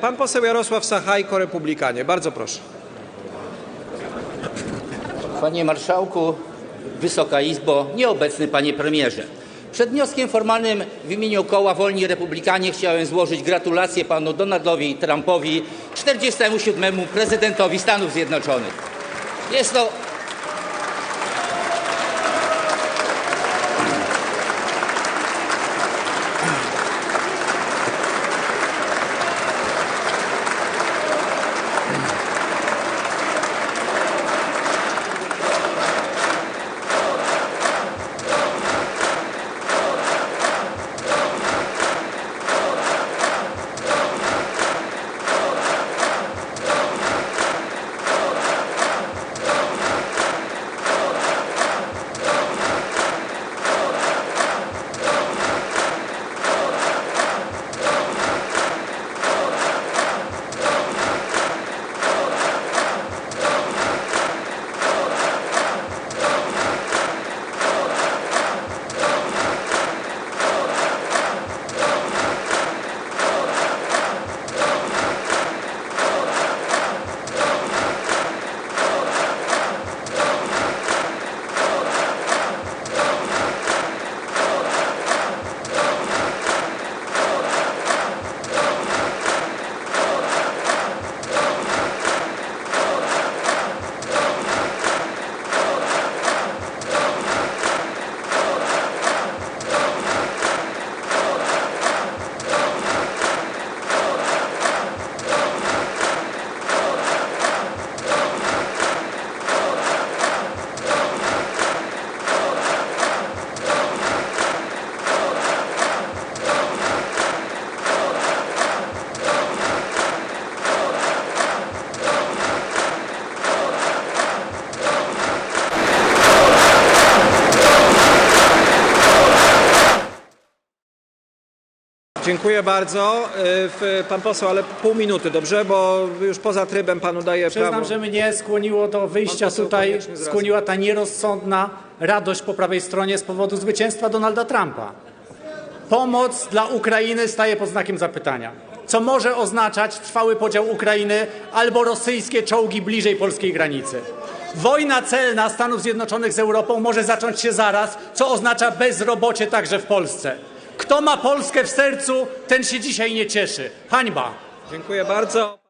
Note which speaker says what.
Speaker 1: Pan poseł Jarosław Sachajko, Republikanie. Bardzo proszę.
Speaker 2: Panie Marszałku, Wysoka Izbo, nieobecny Panie Premierze. Przed wnioskiem formalnym w imieniu koła Wolni Republikanie chciałem złożyć gratulacje panu Donaldowi Trumpowi, 47. prezydentowi Stanów Zjednoczonych. Jest to
Speaker 1: Dziękuję bardzo. Y, Pan poseł, ale pół minuty, dobrze? Bo już poza trybem panu daję
Speaker 3: Przyznam,
Speaker 1: prawo.
Speaker 3: że mnie skłoniło do wyjścia
Speaker 1: Pan poseł
Speaker 3: tutaj,
Speaker 1: koniecznie
Speaker 3: skłoniła ta nierozsądna radość po prawej stronie z powodu zwycięstwa Donalda Trumpa. Pomoc dla Ukrainy staje pod znakiem zapytania. Co może oznaczać trwały podział Ukrainy albo rosyjskie czołgi bliżej polskiej granicy. Wojna celna Stanów Zjednoczonych z Europą może zacząć się zaraz, co oznacza bezrobocie także w Polsce. Kto ma Polskę w sercu, ten się dzisiaj nie cieszy. Hańba!
Speaker 1: Dziękuję bardzo.